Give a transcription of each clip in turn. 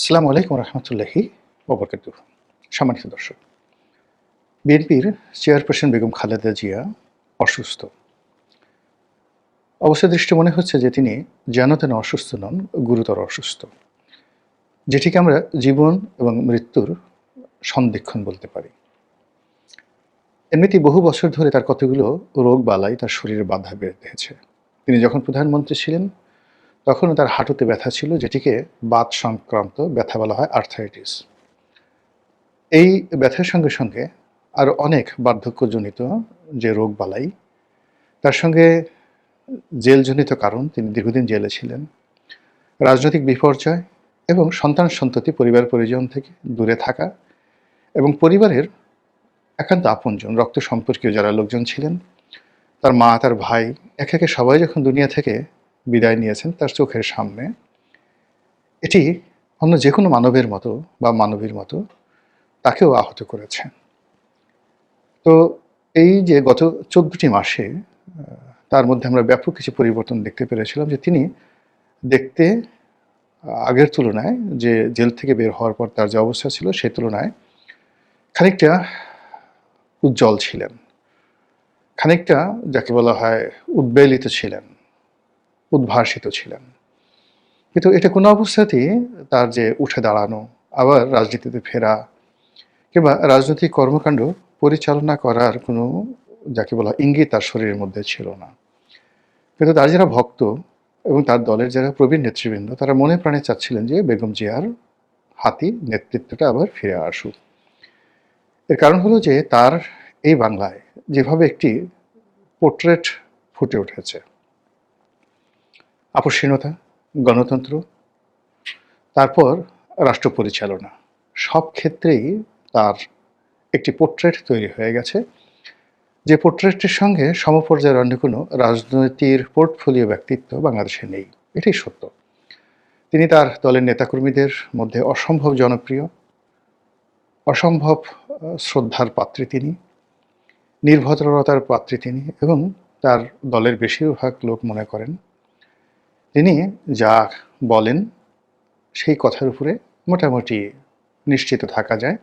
আসসালামু আলাইকুম রহমতুল্লাহি ওবরকাত সম্মানিত দর্শক, বিএনপির চেয়ারপারসন বেগম খালেদা জিয়া অসুস্থ। অবস্থা দৃষ্টি মনে হচ্ছে যে তিনি যেন তেন অসুস্থ নন, গুরুতর অসুস্থ। যেটিকে আমরা জীবন এবং মৃত্যুর সন্ধিক্ষণ বলতে পারি। এমনিতেই বহু বছর ধরে তার কতগুলো রোগ বালাই তার শরীরে বাধা বেঁধেছে। তিনি যখন প্রধানমন্ত্রী ছিলেন তখনও তার হাঁটুতে ব্যথা ছিল, যেটিকে বাত সংক্রান্ত ব্যথা বলা হয় আর্থাইটিস এই ব্যথার সঙ্গে সঙ্গে আরও অনেক বার্ধক্যজনিত যে রোগ বালাই, তার সঙ্গে জেলজনিত কারণ, তিনি দীর্ঘদিন জেলে ছিলেন, রাজনৈতিক বিপর্যয় এবং সন্তান সন্ততি, পরিবার পরিজন থেকে দূরে থাকা এবং পরিবারের একান্ত আপনজন, রক্ত সম্পর্কীয় যারা লোকজন ছিলেন, তার মা, তার ভাই, একে একে সবাই যখন দুনিয়া থেকে বিদায় নিয়েছেন তার চোখের সামনে। এটি অন্য যে কোনো মানবের মতো বা মানবীর মতো তাকেও আহত করেছে। তো এই যে গত চোদ্দটি মাসে তার মধ্যে আমরা ব্যাপক কিছু পরিবর্তন দেখতে পেরেছিলাম যে তিনি দেখতে আগের তুলনায় যে জেল থেকে বের হওয়ার পর তার যে অবস্থা ছিল সেই তুলনায় খানিকটা উজ্জ্বল ছিলেন। খানিকটা যাকে বলা হয় উদ্বেলিত ছিলেন। উদ্ভাসিত ছিলেন। কিন্তু এটা কোনো অবস্থাতেই তার যে উঠে দাঁড়ানো, আবার রাজনীতিতে ফেরা, কিংবা রাজনৈতিক কর্মকাণ্ড পরিচালনা করার কোনো, যাকে বলা ইঙ্গিত তার শরীরের মধ্যে ছিল না। কিন্তু তার যারা ভক্ত এবং তার দলের যারা প্রবীণ নেতৃবৃন্দ, তারা মনে প্রাণে চাচ্ছিলেন যে বেগম জিয়ার হাতি নেতৃত্বটা আবার ফিরে আসুক। এর কারণ হলো যে তার এই বাংলায় যেভাবে একটি পোর্ট্রেট ফুটে উঠেছে আপসীনতা গণতন্ত্র, তারপর রাষ্ট্র পরিচালনা। সব ক্ষেত্রেই তার একটি পোর্ট্রেট তৈরি হয়ে গেছে। যে পোর্ট্রেটটির সঙ্গে সমপর্যায়ের অন্য কোনো রাজনৈতিক পোর্টফোলিও ব্যক্তিত্ব বাংলাদেশে নেই, এটাই সত্য। তিনি তার দলের নেতাকর্মীদের মধ্যে অসম্ভব জনপ্রিয়, অসম্ভব শ্রদ্ধার পাত্রী তিনি নির্ভদ্রতার পাত্রী তিনি এবং তার দলের বেশিরভাগ লোক মনে করেন তিনি যা বলেন সেই কথার উপরে মোটামুটি নিশ্চিত থাকা যায়,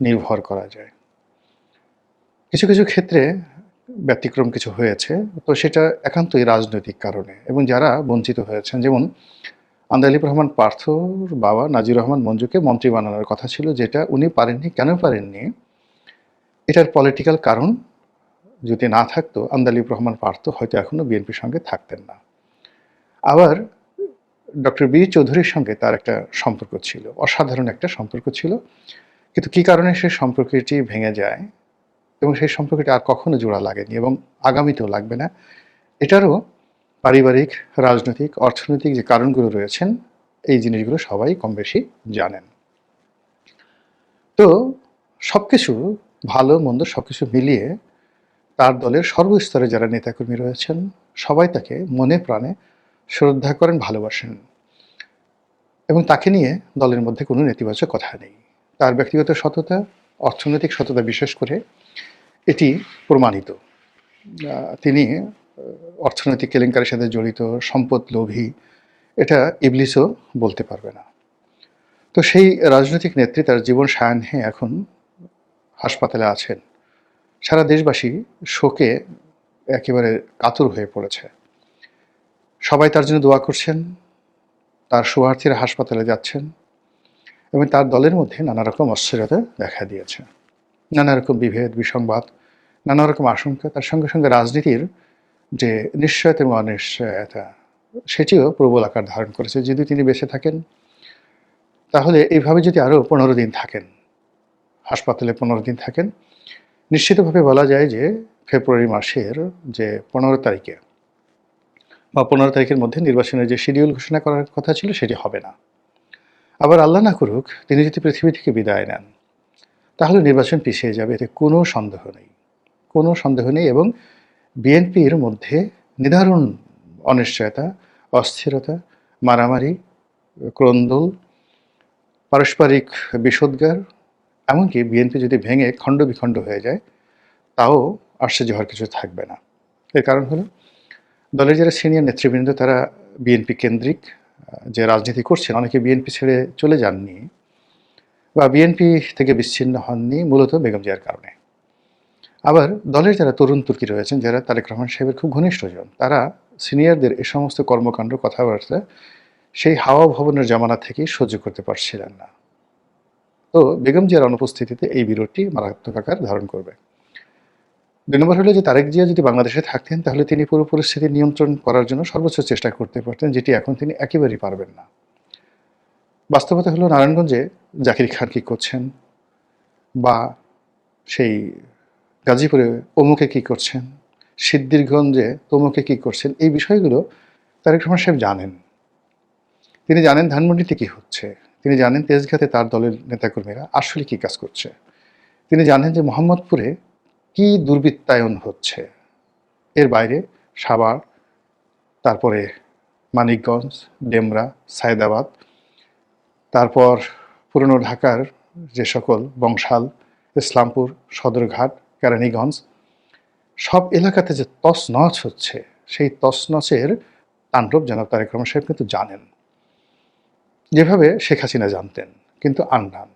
নির্ভর করা যায়। কিছু কিছু ক্ষেত্রে ব্যতিক্রম কিছু হয়েছে, তো সেটা একান্তই রাজনৈতিক কারণে এবং যারা বঞ্চিত হয়েছেন, যেমন আন্দালিব রহমান পার্থর বাবা নাজির রহমান মঞ্জুকে মন্ত্রী বানানোর কথা ছিল, যেটা উনি পারেননি, কেন পারেননি? এটার পলিটিক্যাল কারণ যদি না থাকতো, আন্দালিব রহমান পার্থ হয়তো এখনও বিএনপির সঙ্গে থাকতেন না। আবার ডক্টর বি চৌধুরীর সঙ্গে তার একটা সম্পর্ক ছিল, অসাধারণ একটা সম্পর্ক ছিল। কিন্তু কী কারণে সেই সম্পর্কটি ভেঙে যায় এবং সেই সম্পর্কটি আর কখনো জোড়া লাগেনি এবং আগামীতেও লাগবে না, এটারও পারিবারিক, রাজনৈতিক, অর্থনৈতিক যে কারণগুলো রয়েছেন, এই জিনিসগুলো সবাই কম বেশি জানেন। তো সব কিছু ভালো, মন্দ সব কিছু মিলিয়ে তার দলের সর্বস্তরে যারা নেতাকর্মী রয়েছেন, সবাই তাকে মনে প্রাণে শ্রদ্ধা করেন, ভালোবাসেন। এবং তাকে নিয়ে দলের মধ্যে কোনো নেতিবাচক কথা নেই। তার ব্যক্তিগত সততা, অর্থনৈতিক সততা বিশেষ করে, এটি প্রমাণিত। তিনি অর্থনৈতিক কেলেঙ্কারির সাথে জড়িত, সম্পদ লোভী, এটা ইবলিসও বলতে পারবে না। তো সেই রাজনৈতিক নেত্রী তার জীবন সায়াহ্নে এখন হাসপাতালে আছেন। সারা দেশবাসী শোকে একেবারে কাতর হয়ে পড়েছে। সবাই তার জন্য দোয়া করছেন, তার শুভার্থীরা হাসপাতালে যাচ্ছেন এবং তার দলের মধ্যে নানা রকম অস্থিরতা দেখা দিয়েছে। নানা রকম বিভেদ, বিসংবাদ, নানা রকম আশঙ্কা, তার সঙ্গে সঙ্গে রাজনীতির যে নিশ্চয়তা এবং অনিশ্চয়তা, সেটিও প্রবল আকার ধারণ করেছে। যদি তিনি বেঁচে থাকেন, তাহলে এইভাবে যদি আরও পনেরো দিন থাকেন, হাসপাতালে পনেরো দিন থাকেন, নিশ্চিতভাবে বলা যায় যে ফেব্রুয়ারি মাসের যে পনেরো তারিখে বা পনেরো তারিখের মধ্যে নির্বাচনের যে শিডিউল ঘোষণা করার কথা ছিল সেটি হবে না। আবার আল্লাহ না করুক, তিনি যদি পৃথিবী থেকে বিদায় নেন, তাহলে নির্বাচন পিছিয়ে যাবে, এতে কোনো সন্দেহ নেই। কোনো সন্দেহ নেই এবং বিএনপির মধ্যে নিদারুণ অনিশ্চয়তা, অস্থিরতা, মারামারি ক্রন্দল পারস্পরিক বিষোদ্গার, এমনকি বিএনপি যদি ভেঙে খণ্ড বিখণ্ড হয়ে যায়, তাও আশ্চর্য হওয়ার কিছু থাকবে না। এর কারণ হলো দলের যারা সিনিয়র নেতৃবৃন্দ, তারা বিএনপি কেন্দ্রিক যে রাজনীতি করছেন, অনেকে বিএনপি ছেড়ে চলে যাননি বা বিএনপি থেকে বিচ্ছিন্ন হননি, মূলত বেগম জিয়ার কারণে। আবার দলের যারা তরুণ তুর্কি রয়েছেন, যারা তারেক রহমান সাহেবের খুব ঘনিষ্ঠজন তারা সিনিয়রদের এ সমস্ত কর্মকাণ্ড, কথাবার্তা সেই হাওয়া ভবনের জামানা থেকেই সহ্য করতে পারছিলেন না। তো বেগম জিয়ার অনুপস্থিতিতে এই বিরোধটি মারাত্মক আকার ধারণ করবে। দুই নম্বর হলো যে তারেক জিয়া যদি বাংলাদেশে থাকতেন, তাহলে তিনি পুরো পরিস্থিতি নিয়ন্ত্রণ করার জন্য সর্বোচ্চ চেষ্টা করতে পারতেন, যেটি এখন তিনি একেবারেই পারবেন না। বাস্তবতা হলো নারায়ণগঞ্জে জাকির খান কী করছেন? বা সেই গাজীপুরে অমুকে কী করছেন? সিদ্ধিরগঞ্জে তমুকে কী করছেন? এই বিষয়গুলো তারেক রহমান সাহেব জানেন। তিনি জানেন ধানমন্ডিতে কী হচ্ছে। তিনি জানেন তেজঘাতে তার দলের নেতাকর্মীরা আসলে কী কাজ করছে। তিনি জানেন যে মোহাম্মদপুরে কি দুর্বৃত্তায়ন হচ্ছে? এর বাইরে সাভার, তারপরে মানিকগঞ্জ, ডেমরা, সায়দাবাদ, তারপর পুরনো ঢাকার যে সকল বংশাল, ইসলামপুর, সদরঘাট, কেরানীগঞ্জ, সব এলাকাতে যে তছনছ হচ্ছে, সেই তছনছের তাণ্ডব জনাব তারেক রহমান সাহেব কিন্তু জানেন। যেভাবে শেখ হাসিনা জানতেন, কিন্তু আননান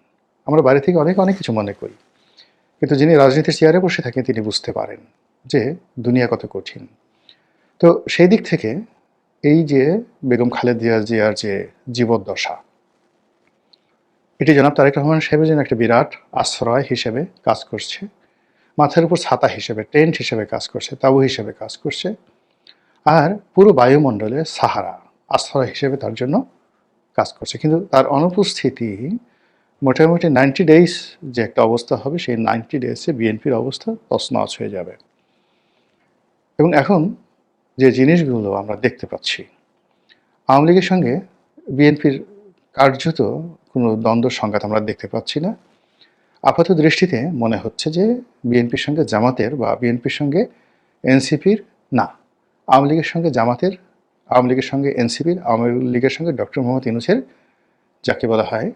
আমরা বাইরে থেকে অনেক অনেক কিছু মনে করি। কিন্তু যিনি রাজনীতির চেয়ারে বসে থাকেন, তিনি বুঝতে পারেন যে দুনিয়া কত কঠিন। তো সেই দিক থেকে এই যে বেগম খালেদিয়া জিয়ার যে জীবদ্দশা, এটি জনাব তারেক রহমান সাহেবের জন্য একটা বিরাট আশ্রয় হিসেবে কাজ করছে। মাথার উপর ছাতা হিসেবে, টেন্ট হিসেবে কাজ করছে, তাবু হিসেবে কাজ করছে। আর পুরো বায়ুমণ্ডলে সাহারা, আশ্রয় হিসেবে তার জন্য কাজ করছে। কিন্তু তার অনুপস্থিতি মোটামুটি নাইনটি ডেইস যে একটা অবস্থা হবে, সেই নাইনটি ডেজে বিএনপির অবস্থা তছনছ হয়ে যাবে। এবং এখন যে জিনিসগুলো আমরা দেখতে পাচ্ছি, আওয়ামী লীগের সঙ্গে বিএনপির কার্যত কোনো দ্বন্দ্ব সংঘাত আমরা দেখতে পাচ্ছি না। আপাত দৃষ্টিতে মনে হচ্ছে যে বিএনপির সঙ্গে জামাতের বা বিএনপির সঙ্গে এনসিপির না। আওয়ামী লীগের সঙ্গে জামাতের, আওয়ামী লীগের সঙ্গে এনসিপির, আওয়ামী লীগের সঙ্গে ডক্টর মোহাম্মদ ইনুসের যাকে বলা হয়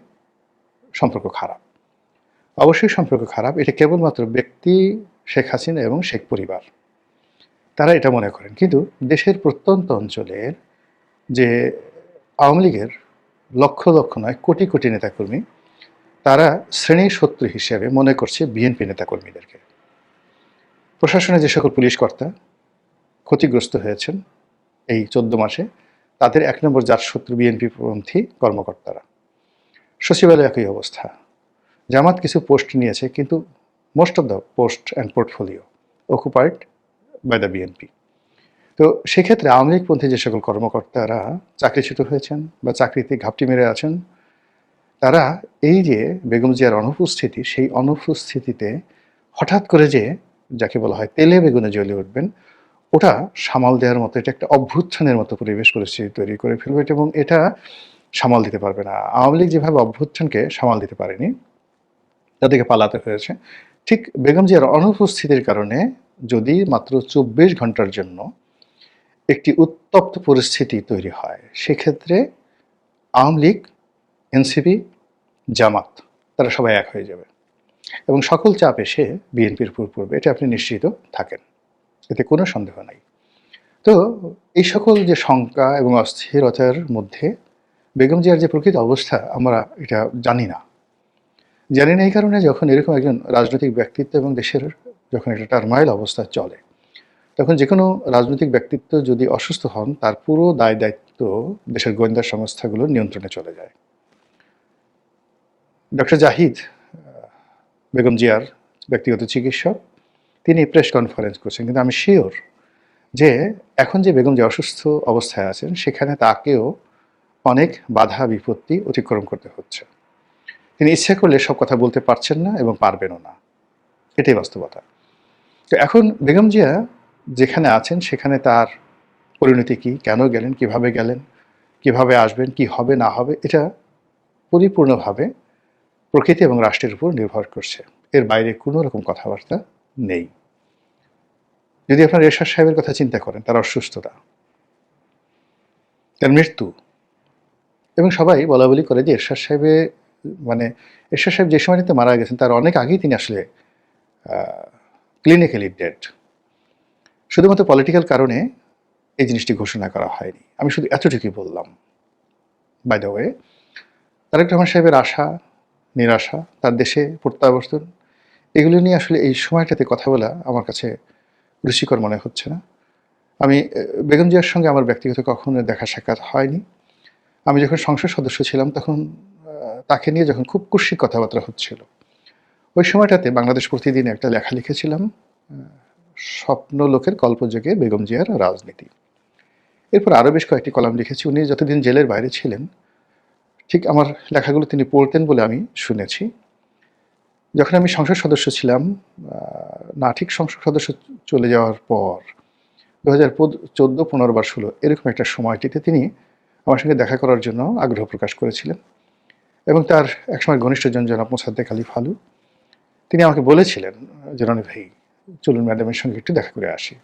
সম্পর্ক খারাপ। অবশ্যই সম্পর্ক খারাপ। এটা কেবলমাত্র ব্যক্তি, শেখ হাসিনা এবং শেখ পরিবার। তারা এটা মনে করেন। কিন্তু দেশের প্রত্যন্ত অঞ্চলের যে আওয়ামী লীগের লক্ষ লক্ষ নয়, কোটি কোটি নেতাকর্মী, তারা শ্রেণি শত্রু হিসেবে মনে করছে বিএনপি নেতাকর্মীদেরকে। প্রশাসনে যে সকল পুলিশ কর্তা ক্ষতিগ্রস্ত হয়েছেন এই চোদ্দ মাসে, তাদের এক নম্বর জাত শত্রু বিএনপি পন্থী কর্মকর্তারা। সচিবালয় একই অবস্থা। জামাত কিছু পোস্ট নিয়েছে, কিন্তু most of the post and portfolio occupied by the BNP তো সেক্ষেত্রে আওয়ামী লীগপন্থী যে সকল কর্মকর্তারা চাকরিচ্যুত হয়েছেন বা চাকরিতে ঘাপটি মেরে আছেন, তারা এই যে বেগম জিয়ার অনুপস্থিতি, সেই অনুপস্থিতিতে হঠাৎ করে যে যাকে বলা হয় তেলে বেগুনে জ্বলে উঠবেন, ওটা সামাল দেওয়ার মতো, এটা একটা অভ্যুত্থানের মতো পরিবেশ পরিস্থিতি তৈরি করে ফেলবে। এবং এটা সামাল দিতে পারবে না। আওয়ামী লীগ যেভাবে অভ্যুত্থানকে সামাল দিতে পারেনি তাদেরকে পালাতে হয়েছে। ঠিক বেগম জিয়ার অনুপস্থিতির কারণে যদি মাত্র চব্বিশ ঘণ্টার জন্য একটি উত্তপ্ত পরিস্থিতি তৈরি হয়, সেক্ষেত্রে আওয়ামী লীগ, এনসিপি, জামাত, তারা সবাই এক হয়ে যাবে। এবং সকল চাপ এসে বিএনপির উপর পড়বে, এটা আপনি নিশ্চিত থাকেন। এতে কোনো সন্দেহ নাই। তো এই সকল যে শঙ্কা এবং অস্থিরতার মধ্যে বেগম জিয়ার যে প্রকৃত অবস্থা, আমরা এটা জানি না। জানি না এই কারণে যখন এরকম একজন রাজনৈতিক ব্যক্তিত্ব এবং দেশের যখন একটা টার্মাইল অবস্থা চলে, তখন যে কোনো রাজনৈতিক ব্যক্তিত্ব যদি অসুস্থ হন, তার পুরো দায় দায়িত্ব দেশের গোয়েন্দা সংস্থাগুলোর নিয়ন্ত্রণে চলে যায়। ডক্টর জাহিদ বেগম জিয়ার ব্যক্তিগত চিকিৎসক, তিনি প্রেস কনফারেন্স করছেন। কিন্তু আমি শিওর যে এখন যে বেগম যে অসুস্থ অবস্থায় আছেন, সেখানে তাকেও অনেক বাধা, বিপত্তি অতিক্রম করতে হচ্ছে। তিনি ইচ্ছে করলে সব কথা বলতে পারছেন না এবং পারবেনও না। এটাই বাস্তবতা। তো এখন বেগম জিয়া যেখানে আছেন, সেখানে তার পরিণতি কি? কেন গেলেন? কীভাবে গেলেন? কীভাবে আসবেন? কি হবে, না হবে? এটা পরিপূর্ণভাবে প্রকৃতি এবং রাষ্ট্রের উপর নির্ভর করছে। এর বাইরে কোনো রকম কথাবার্তা নেই। যদি আপনার এরশাদ সাহেবের কথা চিন্তা করেন, তার অসুস্থতা, তার মৃত্যু এবং সবাই বলা বলি করে যে এরশাদ সাহেবে মানে এরশাদ সাহেব যে সময়টিতে মারা গেছেন, তার অনেক আগেই তিনি আসলে ক্লিনিক্যালি ডেড শুধুমাত্র পলিটিক্যাল কারণে এই জিনিসটি ঘোষণা করা হয়নি। আমি শুধু এতটুকুই বললাম। By the way Tarique Rahman সাহেবের আশা, নিরাশা, তার দেশে প্রত্যাবর্তন, এগুলো নিয়ে আসলে এই সময়টাতে কথা বলা আমার কাছে রুচিকর মনে হচ্ছে না। আমি বেগম জিয়ার সঙ্গে আমার ব্যক্তিগত কখনো দেখা সাক্ষাৎ হয়নি। আমি যখন সংসদ সদস্য ছিলাম, তখন তাকে নিয়ে যখন খুব কুৎসিত কথাবার্তা হচ্ছিল। ওই সময়টাতে বাংলাদেশ প্রতিদিন একটা লেখা লিখেছিলাম স্বপ্ন লোকের কল্পযোগে বেগম জিয়ার রাজনীতি। এরপর আরও বেশ কয়েকটি কলাম লিখেছি। উনি যতদিন জেলের বাইরে ছিলেন, ঠিক আমার লেখাগুলো তিনি পড়তেন বলে আমি শুনেছি। যখন আমি সংসদ সদস্য ছিলাম না, ঠিক সংসদ সদস্য চলে যাওয়ার পর দু হাজার চোদ্দ, পনেরো বার ষোলো, এরকম একটা সময়টিতে তিনি আমার সঙ্গে দেখা করার জন্য আগ্রহ প্রকাশ করেছিলেন এবং তার একসময় ঘনিষ্ঠজন জনাব মোসাদ্দেক আলী ফালু। তিনি আমাকে বলেছিলেন রনি ভাই, চলুন ম্যাডামের সঙ্গে একটু দেখা করে আসি।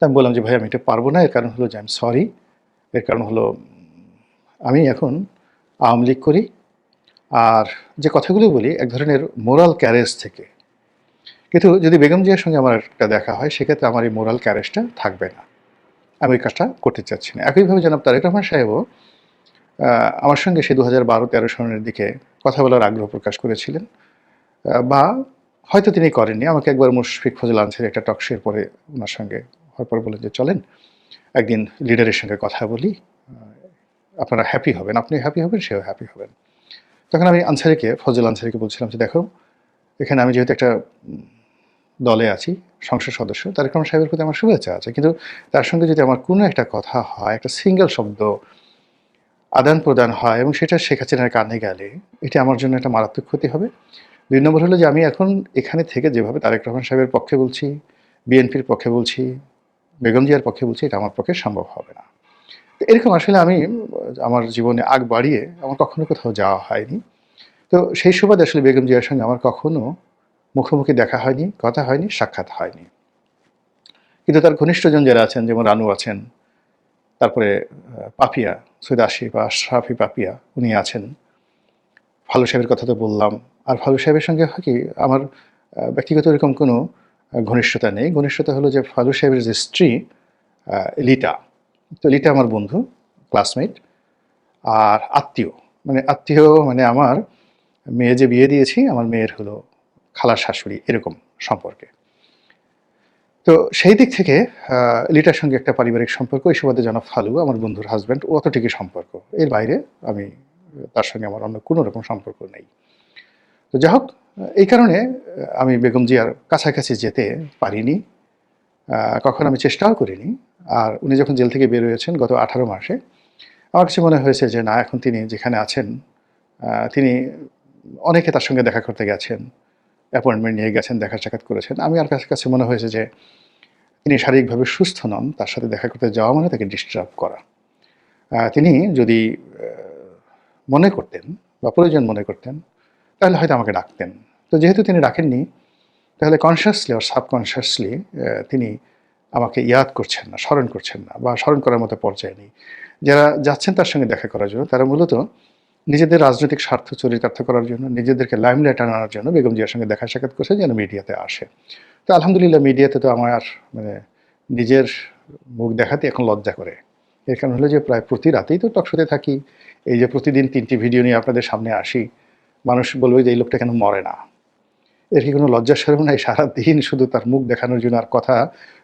আমি বললাম যে, ভাই, আমি এটা পারব না। এর কারণ হলো যে, আমি সরি এর কারণ হলো, আমি এখন আওয়ামী লীগ করি। আর যে কথাগুলো বলি, এক ধরনের মোরাল ক্যারেজ থেকে। কিন্তু যদি বেগম জিয়ার সঙ্গে আমার একটা দেখা হয়, সেক্ষেত্রে আমার এই মোরাল ক্যারেজটা থাকবে না। আমি ওই কাজটা করতে চাচ্ছি না। একইভাবে জনাব তারেক রহমান সাহেবও আমার সঙ্গে সে দু হাজার বারো তেরো সনের দিকে কথা বলার আগ্রহ প্রকাশ করেছিলেন। বা হয়তো তিনি করেননি। আমাকে একবার মুশফিক ফজল আনসারি একটা টকশের পরে ওনার সঙ্গে হওয়ার পর বলেন যে, চলেন, একদিন লিডারের সঙ্গে কথা বলি। আপনারা হ্যাপি হবেন। আপনি হ্যাপি হবেন, সেও হ্যাপি হবেন। তখন আমি আনসারিকে ফজল আনসারিকে বলছিলাম যে, দেখো, এখানে আমি যেহেতু একটা দলে আছি সংসদ সদস্য, তারেক রহমান সাহেবের প্রতি আমার শুভেচ্ছা আছে। কিন্তু তার সঙ্গে যদি আমার কোনো একটা কথা হয়, একটা সিঙ্গেল শব্দ আদান প্রদান হয় এবং সেটা শেখ হাসিনার কানে গেলে, এটা আমার জন্য একটা মারাত্মক ক্ষতি হবে। দুই নম্বর হলো যে আমি এখন এখানে থেকে যেভাবে তারেক রহমান সাহেবের পক্ষে বলছি, বিএনপির পক্ষে বলছি, বেগম জিয়ার পক্ষে বলছি, এটা আমার পক্ষে সম্ভব হবে না। এরকম আসলে আমি, আমার জীবনে আগ বাড়িয়ে আমার কখনো কোথাও যাওয়া হয়নি। তো সেই সুবাদে আসলে বেগম জিয়ার সঙ্গে আমার কখনো মুখোমুখি দেখা হয়নি, কথা হয়নি, সাক্ষাৎ হয়নি। কিন্তু তার ঘনিষ্ঠজন যারা আছেন, যেমন রানু আছেন, তারপরে পাপিয়া, সৈয়দ আশিফ বা আশরাফি পাপিয়া, উনি আছেন। ফালু সাহেবের কথা তো বললাম। আর ফালু সাহেবের সঙ্গে হয় কি, আমার ব্যক্তিগত এরকম কোনো ঘনিষ্ঠতা নেই। ঘনিষ্ঠতা হলো যে ফালু সাহেবের যে স্ত্রী লিটা, তো লিটা আমার বন্ধু, ক্লাসমেট। আর আত্মীয় মানে আত্মীয় মানে আমার, মেয়ে যে বিয়ে দিয়েছি, আমার মেয়ের হলো খালার শাশুড়ি এরকম সম্পর্কে। তো সেই দিক থেকে লিটার সঙ্গে একটা পারিবারিক সম্পর্ক, এই সুবাদে জনাব ফালু, আমার বন্ধুর হাজব্যান্ড অতটুকুই সম্পর্ক। এর বাইরে আমি, তার সঙ্গে আমার অন্য কোনো রকম সম্পর্ক নেই। তো যাই হোক, এই কারণে আমি বেগম জিয়ার কাছাকাছি যেতে পারিনি। কখনো আমি চেষ্টাও করিনি। আর উনি যখন জেল থেকে বের হয়েছেন গত আঠারো মাসে, আমার কাছে মনে হয়েছে যে, না, এখন তিনি যেখানে আছেন তিনি অনেকে তার সঙ্গে দেখা করতে গেছেন। অ্যাপয়েন্টমেন্ট নিয়ে গেছেন, দেখা সাক্ষাৎ করেছেন। আমি আর কাছে কাছে মনে হয়েছে যে তিনি শারীরিকভাবে সুস্থ নন, তার সাথে দেখা করতে যাওয়া মানে তাকে ডিস্টার্ব করা। তিনি যদি মনে করতেন বা প্রয়োজন মনে করতেন, তাহলে হয়তো আমাকে ডাকতেন। তো যেহেতু তিনি ডাকেননি, তাহলে কনসিয়াসলি আর সাবকনসিয়াসলি তিনি আমাকে ইয়াদ করছেন না, স্মরণ করছেন না বা স্মরণ করার মতো পর্যায়ে নেই। যারা যাচ্ছেন তার সঙ্গে দেখা করার জন্য, তারা মূলত নিজেদের রাজনৈতিক স্বার্থ চরিতার্থ করার জন্য, নিজেদেরকে লাইমলাইট আনার জন্য বেগম জিয়ার সঙ্গে দেখা সাক্ষাৎ করছে যেন মিডিয়াতে আসে। তো আলহামদুলিল্লাহ মিডিয়াতে তো আমার মানে নিজের মুখ দেখাতে এখন লজ্জা করে। এর কারণ হলো যে প্রায় প্রতি রাতেই তো টকশোতে থাকি। এই যে প্রতিদিন তিনটি ভিডিও নিয়ে আপনাদের সামনে আসি, মানুষ বলবে যে এই লোকটা কেন মরে না? এর কি কোনো লজ্জা সরম নাই? সারাদিন শুধু তার মুখ দেখানোর জন্য আর কথা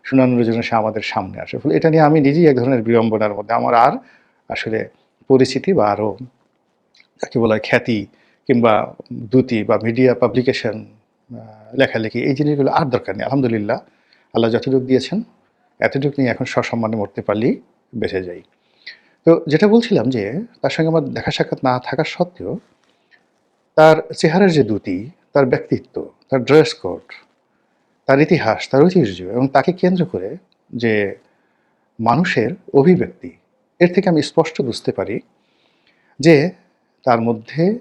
শোনানোর জন্য সে আমাদের সামনে আসে। ফলে এটা নিয়ে আমি নিজেই এক ধরনের বিড়ম্বনার মধ্যে। আমার আর আসলে পরিচিতি বা আরও যাকে বলা হয় খ্যাতি কিংবা দ্যুতি বা মিডিয়া পাবলিকেশন লেখালেখি, এই জিনিসগুলো আর দরকার নেই। আলহামদুলিল্লাহ, আল্লাহ যতটুকু দিয়েছেন এতটুকু নিয়ে এখন সসম্মানে মরতে পারলেই বেঁচে যাই। তো যেটা বলছিলাম যে, তার সঙ্গে আমার দেখা সাক্ষাৎ না থাকা সত্ত্বেও, তার চেহারার যে দ্যুতি, তার ব্যক্তিত্ব, তার ড্রেস কোড তার ইতিহাস, তার ঐতিহ্য এবং তাকে কেন্দ্র করে যে মানুষের অভিব্যক্তি, এর থেকে আমি স্পষ্ট বুঝতে পারি যে মধ্যে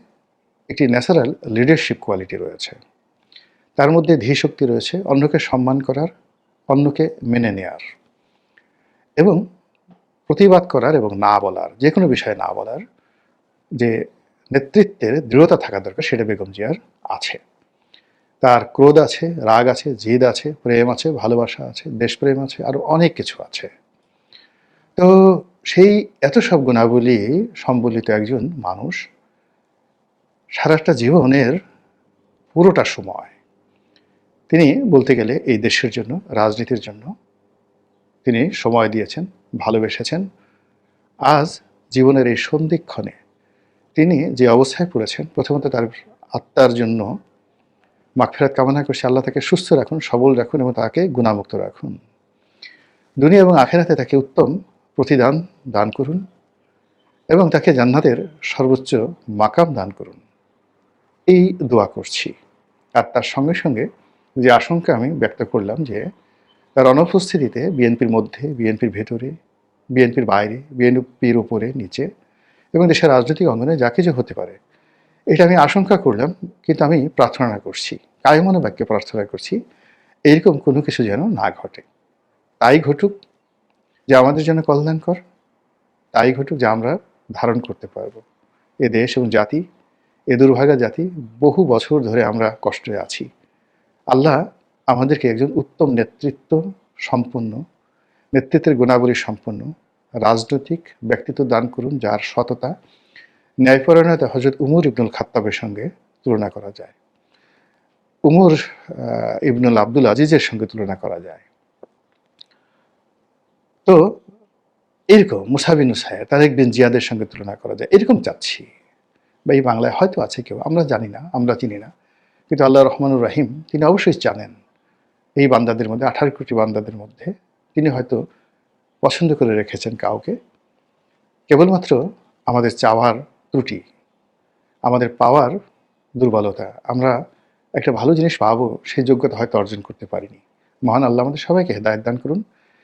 একটি ন্যাচারাল লিডারশিপ কোয়ালিটি রয়েছে। তার মধ্যে ধীশক্তি রয়েছে, অন্যকে সম্মান করার, অন্যকে মেনে নেয়ার এবং প্রতিবাদ করার এবং না বলার যে কোনো বিষয়ে না বলার যে নেতৃত্বের দৃঢ়তা থাকা দরকার সেটা বেগম জিয়ার আছে। তার ক্রোধ আছে, রাগ আছে, জিদ আছে, প্রেম আছে, ভালোবাসা আছে, দেশপ্রেম আছে আরও অনেক কিছু আছে। তো সেই এত সব গুণাবলী সম্বলিত একজন মানুষ সারাটা জীবনের পুরোটা সময় তিনি বলতে গেলে এই দেশের জন্য, রাজনীতির জন্য তিনি সময় দিয়েছেন, ভালোবেসেছেন। আজ জীবনের এই সন্ধিক্ষণে তিনি যে অবস্থায় পড়েছেন, প্রথমত তার আত্মার জন্য মাগফেরাত কামনা করছে। আল্লাহ তাকে সুস্থ রাখুন, সবল রাখুন এবং তাকে গুণামুক্ত রাখুন। দুনিয়া এবং আখেরাতে তাকে উত্তম প্রতিদান দান করুন এবং তাকে জান্নাতের সর্বোচ্চ মাকাম দান করুন। এই দোয়া করছি। আর তার সঙ্গে সঙ্গে যে আশঙ্কা আমি ব্যক্ত করলাম যে তার অনুপস্থিতিতে বিএনপির মধ্যে, বিএনপির ভেতরে, বিএনপির বাইরে, বিএনপির উপরে, নিচে এবং দেশের রাজনৈতিক অঙ্গনে যা কিছু হতে পারে, এটা আমি আশঙ্কা করলাম, কিন্তু আমি প্রার্থনা করছি কায়মনে বাক্যে প্রার্থনা করছি, এরকম কোনো কিছু যেন না ঘটে। তাই ঘটুক যে আমাদের জন্য কল্যাণকর, তাই ঘটুক যা আমরা ধারণ করতে পারব। এ দেশ এবং জাতি, এ দুর্ভাগা জাতি, বহু বছর ধরে আমরা কষ্টে আছি। আল্লাহ আমাদেরকে একজন উত্তম নেতৃত্ব সম্পন্ন, নেতৃত্বের গুণাবলী সম্পন্ন, রাজনৈতিক ব্যক্তিত্ব দান করুন যার সততা ন্যায়পরায়ণতা হজরত উমর ইবনুল খাত্তাবের সঙ্গে তুলনা করা যায়। উমর ইবনুল আব্দুল আজিজের সঙ্গে তুলনা করা যায়। তো এরকম মুসাবিন সাহেব তারেক বিন জিয়াদের সঙ্গে তুলনা করা যায়। এরকম চাচ্ছি। বা এই বাংলায় হয়তো আছে কেউ, আমরা জানি না, আমরা চিনি না। কিন্তু আল্লাহ রহমানুর রাহিম, তিনি অবশ্যই জানেন, এই বান্দাদের মধ্যে, আঠারো কোটি বান্দাদের মধ্যে, তিনি হয়তো পছন্দ করে রেখেছেন কাউকে। কেবলমাত্র আমাদের চাওয়ার ত্রুটি, আমাদের পাওয়ার দুর্বলতা, আমরা একটা ভালো জিনিস পাবো, সেই যোগ্যতা হয়তো অর্জন করতে পারিনি। মহান আল্লাহ আমাদের সবাইকে হেদায়ত দান করুন।